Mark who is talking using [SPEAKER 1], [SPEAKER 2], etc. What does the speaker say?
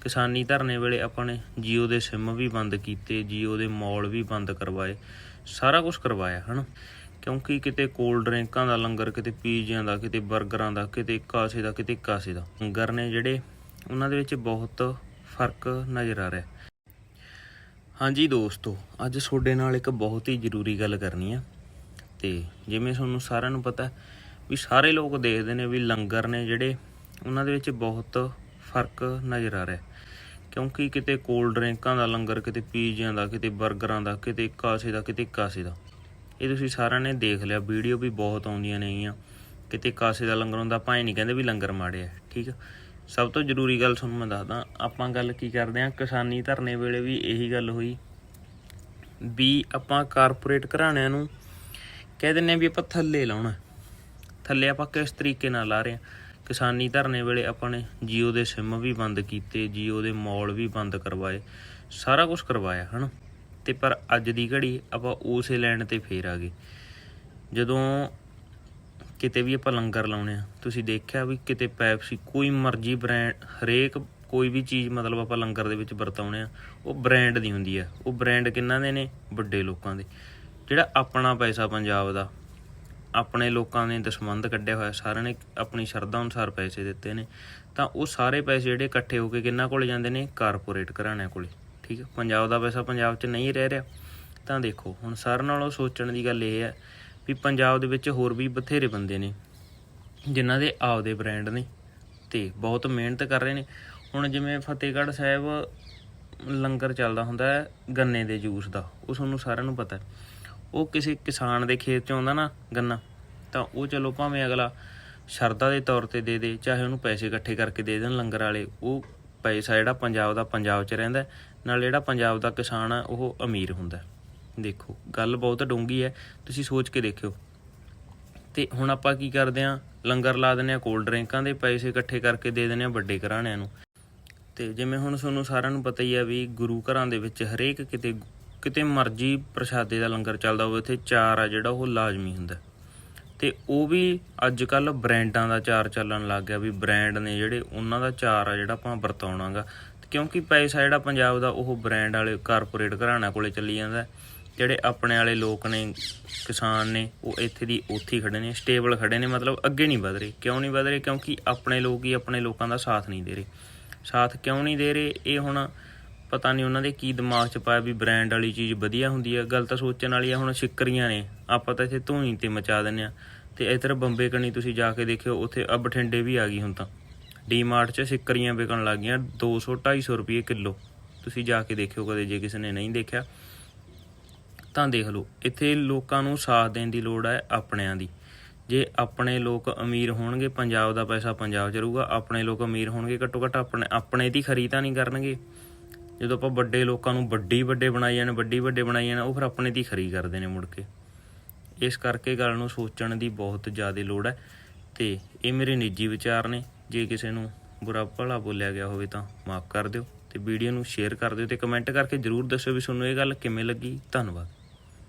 [SPEAKER 1] ਕਿਸਾਨੀ ਧਰਨੇ ਵੇਲੇ ਆਪਾਂ ਨੇ ਜੀਓ ਦੇ ਸਿਮ ਵੀ ਬੰਦ ਕੀਤੇ, ਜੀਓ ਦੇ ਮਾਲ ਵੀ ਬੰਦ ਕਰਵਾਏ, ਸਾਰਾ ਕੁਝ ਕਰਵਾਇਆ, ਹਨ? ਕਿਉਂਕਿ ਕਿਤੇ ਕੋਲਡ ਡਰਿੰਕਾਂ ਦਾ ਲੰਗਰ, ਕਿਤੇ ਪੀਜ਼ਿਆਂ ਦਾ, ਕਿਤੇ 버ਗਰਾਂ ਦਾ, ਕਿਤੇ ਕਾਸੇ ਦਾ, ਕਿਤੇ ਕਾਸੇ ਦਾ ਲੰਗਰ ਨੇ ਜਿਹੜੇ, ਉਹਨਾਂ ਦੇ ਵਿੱਚ ਬਹੁਤ ਫ਼ਰਕ ਨਜ਼ਰ ਆ ਰਿਹਾ। ਹਾਂਜੀ ਦੋਸਤੋ, ਅੱਜ ਤੁਹਾਡੇ ਨਾਲ ਇੱਕ ਬਹੁਤ ਹੀ ਜ਼ਰੂਰੀ ਗੱਲ ਕਰਨੀ ਆ। ਤੇ ਜਿਵੇਂ ਤੁਹਾਨੂੰ ਸਾਰਿਆਂ ਨੂੰ ਪਤਾ, ਵੀ ਸਾਰੇ ਲੋਕ ਦੇਖਦੇ ਨੇ ਵੀ ਲੰਗਰ ਨੇ ਜਿਹੜੇ, ਉਹਨਾਂ ਦੇ ਵਿੱਚ ਬਹੁਤ ਫ਼ਰਕ ਨਜ਼ਰ ਆ ਰਿਹਾ ਕਿਉਂਕਿ ਕਿਤੇ ਕੋਲਡ ਡਰਿੰਕਾਂ ਦਾ ਲੰਗਰ, ਕਿਤੇ ਪੀਜ਼ਿਆਂ ਦਾ, ਕਿਤੇ 버ਗਰਾਂ ਦਾ, ਕਿਤੇ ਕਾਸੇ ਦਾ, ਕਿਤੇ ਕਾਸੇ ਦਾ। ਇਹ ਤੁਸੀਂ ਸਾਰਿਆਂ ਨੇ ਦੇਖ ਲਿਆ, ਵੀਡੀਓ ਵੀ ਬਹੁਤ ਆਉਂਦੀਆਂ ਨੇਗੀਆਂ ਕਿਤੇ ਕਾਸੇ ਦਾ ਲੰਗਰ ਹੁੰਦਾ ਭਾਵੇਂ ਨਹੀਂ ਕਹਿੰਦੇ ਵੀ ਲੰਗਰ ਮਾੜੇ ਆ, ਠੀਕ ਆ? ਸਭ ਤੋਂ ਜ਼ਰੂਰੀ ਗੱਲ ਤੁਹਾਨੂੰ ਮੈਂ ਦੱਸਦਾ, ਆਪਾਂ ਗੱਲ ਕੀ ਕਰਦੇ ਆ ਕਿਸਾਨੀ ਧਰਨੇ ਵੇਲੇ ਵੀ ਇਹੀ ਗੱਲ ਹੋਈ। ਵੀ ਆਪਾਂ ਕਾਰਪੋਰੇਟ ਘਰਾਣਿਆਂ ਨੂੰ ਕਹਿ ਦਿੰਨੇ ਆ ਵੀ ਆਪਾਂ ਥੱਲੇ ਲਾਉਣਾ। ਥੱਲੇ ਆਪਾਂ ਕਿਸ ਤਰੀਕੇ ਨਾਲ ਲਾ ਰਹੇ ਆ ਕਿਸਾਨੀ ਧਰਨੇ ਵੇਲੇ ਆਪਾਂ ਨੇ ਜੀਓ ਦੇ ਸਿਮ ਵੀ ਬੰਦ ਕੀਤੇ, ਜੀਓ ਦੇ ਮਾਲ ਵੀ ਬੰਦ ਕਰਵਾਏ, ਸਾਰਾ ਕੁਝ ਕਰਵਾਇਆ, ਹਨ? ਤੇ ਪਰ ਅੱਜ ਦੀ ਘੜੀ ਆਪਾਂ ਉਸੇ ਲੈਣ ਤੇ ਫੇਰ ਆ ਗਏ। ਜਦੋਂ ਕਿਤੇ ਵੀ ਆਪਾਂ ਲੰਗਰ ਲਾਉਣੇ ਆ, ਤੁਸੀਂ ਦੇਖਿਆ ਵੀ ਕਿਤੇ ਪੈਪਸੀ ਕੋਈ ਮਰਜ਼ੀ ਬ੍ਰਾਂਡ ਹਰੇਕ ਕੋਈ ਵੀ ਚੀਜ਼ ਮਤਲਬ ਆਪਾਂ ਲੰਗਰ ਦੇ ਵਿੱਚ ਵਰਤਾਉਣੇ ਆ, ਉਹ ਬ੍ਰਾਂਡ ਦੀ ਹੁੰਦੀ ਆ। ਉਹ ਬ੍ਰਾਂਡ ਕਿੰਨਾਂ ਦੇ ਨੇ? ਵੱਡੇ ਲੋਕਾਂ ਦੇ। ਜਿਹੜਾ ਆਪਣਾ ਪੈਸਾ ਪੰਜਾਬ ਦਾ ਆਪਣੇ ਲੋਕਾਂ ਨੇ ਦਸਮੰਦ ਕੱਢਿਆ ਹੋਇਆ, ਸਾਰਿਆਂ ਨੇ ਆਪਣੀ ਸ਼ਰਧਾ ਅਨੁਸਾਰ ਪੈਸੇ ਦਿੱਤੇ ਨੇ। ਤਾਂ ਉਹ ਸਾਰੇ ਪੈਸੇ ਜਿਹੜੇ ਇਕੱਠੇ ਹੋ ਕੇ ਕਿੰਨਾਂ ਕੋਲ ਜਾਂਦੇ ਨੇ? ਕਾਰਪੋਰੇਟ ਘਰਾਣਿਆਂ ਕੋਲੇ, ਠੀਕ ਹੈ ਪੰਜਾਬ ਦਾ ਪੈਸਾ ਪੰਜਾਬ 'ਚ ਨਹੀਂ ਰਹਿ ਰਿਹਾ। ਤਾਂ ਦੇਖੋ, ਹੁਣ ਸਾਰਿਆਂ ਨਾਲੋਂ ਸੋਚਣ ਦੀ ਗੱਲ ਇਹ ਹੈ ਵੀ ਪੰਜਾਬ ਦੇ ਵਿੱਚ ਹੋਰ ਵੀ ਬਥੇਰੇ ਬੰਦੇ ਨੇ, ਜਿਨ੍ਹਾਂ ਦੇ ਆਪਦੇ ਬ੍ਰਾਂਡ ਨੇ ਤੇ ਬਹੁਤ ਮਿਹਨਤ ਕਰ ਰਹੇ ਨੇ। ਹੁਣ ਜਿਵੇਂ ਫਤਿਹਗੜ੍ਹ ਸਾਹਿਬ ਲੰਗਰ ਚੱਲਦਾ ਹੁੰਦਾ ਹੈ, ਗੰਨੇ ਦੇ ਜੂਸ ਦਾ, ਉਹ ਤੁਹਾਨੂੰ ਸਾਰਿਆਂ ਨੂੰ ਪਤਾ ਹੈ। ਉਹ ਕਿਸੇ ਕਿਸਾਨ ਦੇ ਖੇਤ 'ਚ ਆਉਂਦਾ ਨਾ ਗੰਨਾ, ਤਾਂ ਉਹ ਚਲੋ ਭਾਵੇਂ ਅਗਲਾ ਸ਼ਰਧਾ ਦੇ ਤੌਰ ਤੇ ਦੇ ਦੇ, ਚਾਹੇ ਉਹਨੂੰ ਪੈਸੇ ਇਕੱਠੇ ਕਰਕੇ ਦੇ ਦੇਣ ਲੰਗਰ ਵਾਲੇ, ਉਹ ਪੈਸਾ ਜਿਹੜਾ ਪੰਜਾਬ ਦਾ ਪੰਜਾਬ 'ਚ ਰਹਿੰਦਾ ਨਾਲ ਜਿਹੜਾ ਪੰਜਾਬ ਦਾ ਕਿਸਾਨ ਆ, ਉਹ ਅਮੀਰ ਹੁੰਦਾ ਦੇਖੋ, ਗੱਲ ਬਹੁਤ ਡੂੰਗੀ ਹੈ, ਤੁਸੀਂ ਸੋਚ ਕੇ ਦੇਖਿਓ। ਤੇ ਹੁਣ ਆਪਾਂ ਕੀ ਕਰਦੇ ਆ ਲੰਗਰ ਲਾ ਦਿੰਦੇ ਆ ਕੋਲਡ ਡਰਿੰਕਾਂ ਦੇ, ਪੈਸੇ ਇਕੱਠੇ ਕਰਕੇ ਦੇ ਦਿੰਦੇ ਆ ਵੱਡੇ ਘਰਾਣਿਆਂ ਨੂੰ। ਤੇ ਜਿਵੇਂ ਹੁਣ ਤੁਹਾਨੂੰ ਸਾਰਿਆਂ ਨੂੰ ਪਤਾ ਹੀ ਆ ਵੀ ਗੁਰੂ ਘਰਾਂ ਦੇ ਵਿੱਚ ਹਰੇਕ ਕਿਤੇ ਕਿਤੇ ਮਰਜ਼ੀ ਪ੍ਰਸ਼ਾਦੇ ਦਾ ਲੰਗਰ ਚੱਲਦਾ ਹੋਵੇ, ਉੱਥੇ ਚਾਰ ਆ ਜਿਹੜਾ ਉਹ ਲਾਜ਼ਮੀ ਹੁੰਦਾ। ਤੇ ਉਹ ਵੀ ਅੱਜ ਕੱਲ ਬ੍ਰਾਂਡਾਂ ਦਾ ਚਾਰ ਚੱਲਣ ਲੱਗ ਗਿਆ ਵੀ ਬ੍ਰਾਂਡ ਨੇ ਜਿਹੜੇ ਉਹਨਾਂ ਦਾ ਚਾਰ ਆ ਜਿਹੜਾ ਆਪਾਂ ਵਰਤਾਉਣਾਗਾ। ਕਿਉਂਕਿ ਪੈਸਾ ਜਿਹੜਾ ਪੰਜਾਬ ਦਾ ਉਹ ਬ੍ਰਾਂਡ ਵਾਲੇ ਕਾਰਪੋਰੇਟ ਘਰਾਣਿਆਂ ਕੋਲੇ ਚੱਲੀ ਜਾਂਦਾ। ਜਿਹੜੇ ਆਪਣੇ ਵਾਲੇ ਲੋਕ ਨੇ, ਕਿਸਾਨ ਨੇ, ਉਹ ਇੱਥੇ ਦੀ ਉੱਥੇ ਹੀ ਖੜੇ ਨੇ, ਸਟੇਬਲ ਖੜੇ ਨੇ, ਮਤਲਬ ਅੱਗੇ ਨਹੀਂ ਵਧ ਰਹੇ। ਕਿਉਂ ਨਹੀਂ ਵਧ ਰਹੇ? ਕਿਉਂਕਿ ਆਪਣੇ ਲੋਕ ਹੀ ਆਪਣੇ ਲੋਕਾਂ ਦਾ ਸਾਥ ਨਹੀਂ ਦੇ ਰਹੇ। ਸਾਥ ਕਿਉਂ ਨਹੀਂ ਦੇ ਰਹੇ? ਇਹ ਹੁਣ ਪਤਾ ਨਹੀਂ ਉਹਨਾਂ ਦੇ ਕੀ ਦਿਮਾਗ 'ਚ ਪਾਇਆ ਵੀ ਬ੍ਰਾਂਡ ਵਾਲੀ ਚੀਜ਼ ਵਧੀਆ ਹੁੰਦੀ ਹੈ ਗੱਲ ਤਾਂ ਸੋਚਣ ਵਾਲੀ ਆ, ਹੁਣ ਸ਼ਿਕਰੀਆਂ ਨੇ। ਆਪਾਂ ਤਾਂ ਇੱਥੇ ਧੂਣੀ ਤੇ ਮਚਾ ਦਿੰਨੇ ਆ। ਤੇ ਇਧਰ ਬੰਬੇ ਕਣੀ ਤੁਸੀਂ ਜਾ ਕੇ ਦੇਖਿਓ, ਉੱਥੇ ਆ ਬਠਿੰਡੇ ਵੀ ਆ ਗਈ ਹੁਣ ਤਾਂ। ਡੀਮਾਰਟ 'ਚ ਸ਼ਿਕਰੀਆਂ ਵਿਕਣ ਲੱਗ ਗਈਆਂ 200 250 ਰੁਪਏ ਕਿਲੋ। ਤੁਸੀਂ ਜਾ ਕੇ ਦੇਖਿਓ ਕਦੇ, ਜੇ ਕਿਸੇ ਨੇ ਨਹੀਂ ਦੇਖਿਆ। ਤਾਂ ਦੇਖ ਲਓ, ਇੱਥੇ ਲੋਕਾਂ ਨੂੰ ਸਾਥ ਦੇਣ ਦੀ ਲੋੜ ਹੈ ਆਪਣਿਆਂ ਦੀ। ਜੇ ਆਪਣੇ ਲੋਕ ਅਮੀਰ ਹੋਣਗੇ, ਪੰਜਾਬ ਦਾ ਪੈਸਾ ਪੰਜਾਬ 'ਚ ਰਹੂਗਾ। ਆਪਣੇ ਲੋਕ ਅਮੀਰ ਹੋਣਗੇ, ਘੱਟੋ ਘੱਟ ਆਪਣੇ ਆਪਣੇ ਦੀ ਖਰੀ ਤਾਂ ਨਹੀਂ ਕਰਨਗੇ। ਜਦੋਂ ਆਪਾਂ ਵੱਡੇ ਲੋਕਾਂ ਨੂੰ ਵੱਡੀ ਵੱਡੇ ਬਣਾਈ ਜਾਣ, ਵੱਡੀ ਵੱਡੇ ਬਣਾਈ ਜਾਣ, ਉਹ ਫਿਰ ਆਪਣੇ ਦੀ ਖਰੀ ਕਰਦੇ ਨੇ ਮੁੜ ਕੇ। ਇਸ ਕਰਕੇ ਗੱਲ ਨੂੰ ਸੋਚਣ ਦੀ ਬਹੁਤ ਜ਼ਿਆਦਾ ਲੋੜ ਹੈ ਤੇ ਇਹ ਮੇਰੇ ਨਿੱਜੀ ਵਿਚਾਰ ਨੇ। ਜੇ ਕਿਸੇ ਨੂੰ ਬੁਰਾ ਭਲਾ ਬੋਲਿਆ ਗਿਆ ਹੋਵੇ ਤਾਂ ਮਾਫ ਕਰ ਦਿਓ ਤੇ ਵੀਡੀਓ ਨੂੰ ਸ਼ੇਅਰ ਕਰ ਦਿਓ ਤੇ ਕਮੈਂਟ ਕਰਕੇ ਜਰੂਰ ਦੱਸਿਓ ਵੀ ਤੁਹਾਨੂੰ ਇਹ ਗੱਲ ਕਿਵੇਂ ਲੱਗੀ। ਧੰਨਵਾਦ।